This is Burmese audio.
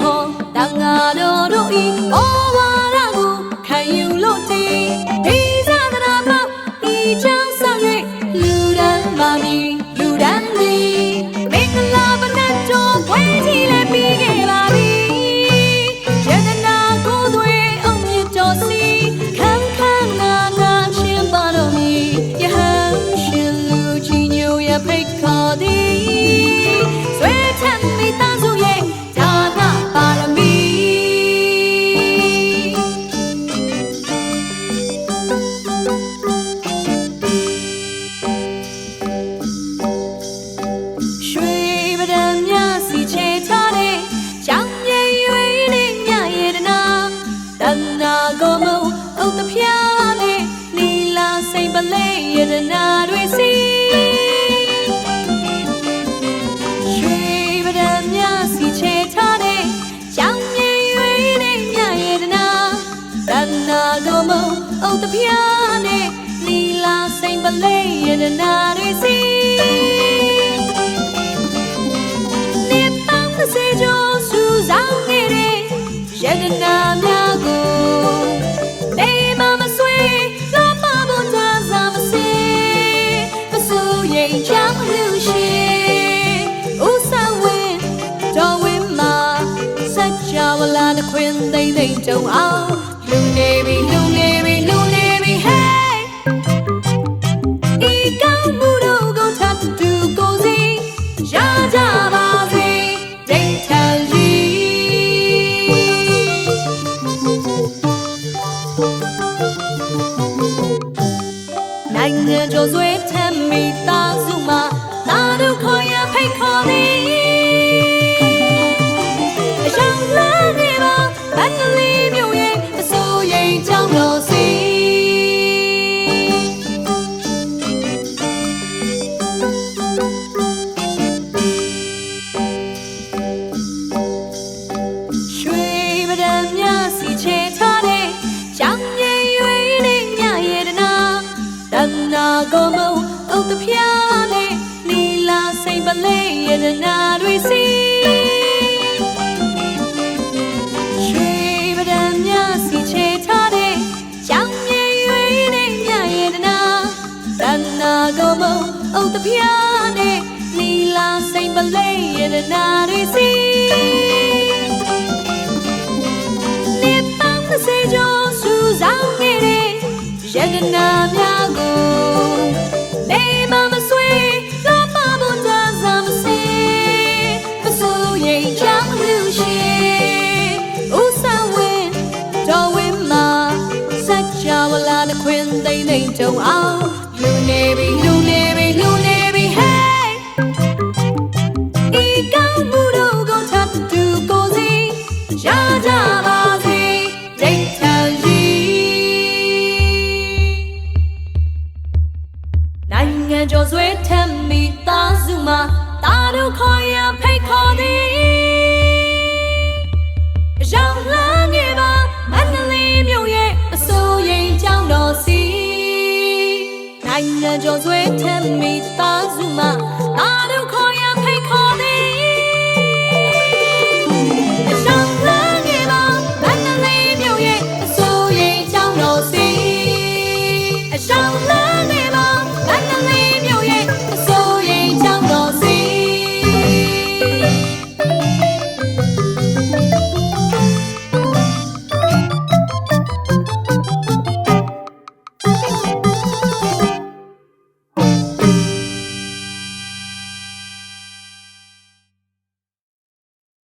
ဟောတန်ဃာတော်တို့ဤ စီချေထားတဲ့ရောင်မြေရွေးနဲ့မြရဲ့တနာသန္နာတော်မုံအုတ်တပြားနဲ့လီလာစိန်ပလေးရဲ့တနာတွေစီနေပေါင်းစေကြောစူဆောင်နေတဲ့ရဲ့တနာများကိုနေမမဆွေး Change. Angel of Blue Navy. 将我 မလာနှခွင်သိမ့်သိမ့်ကြုံအောင်လူနေပြီလူ စုမှငါတို့ခေါ်ရဖိတ်ခေါ်သည်အရှောင်းလန်းငယ်ပါမန္တလေးမြို့ရဲ့အစိုးရင်ကြောင်းတော်စီအရှောင်း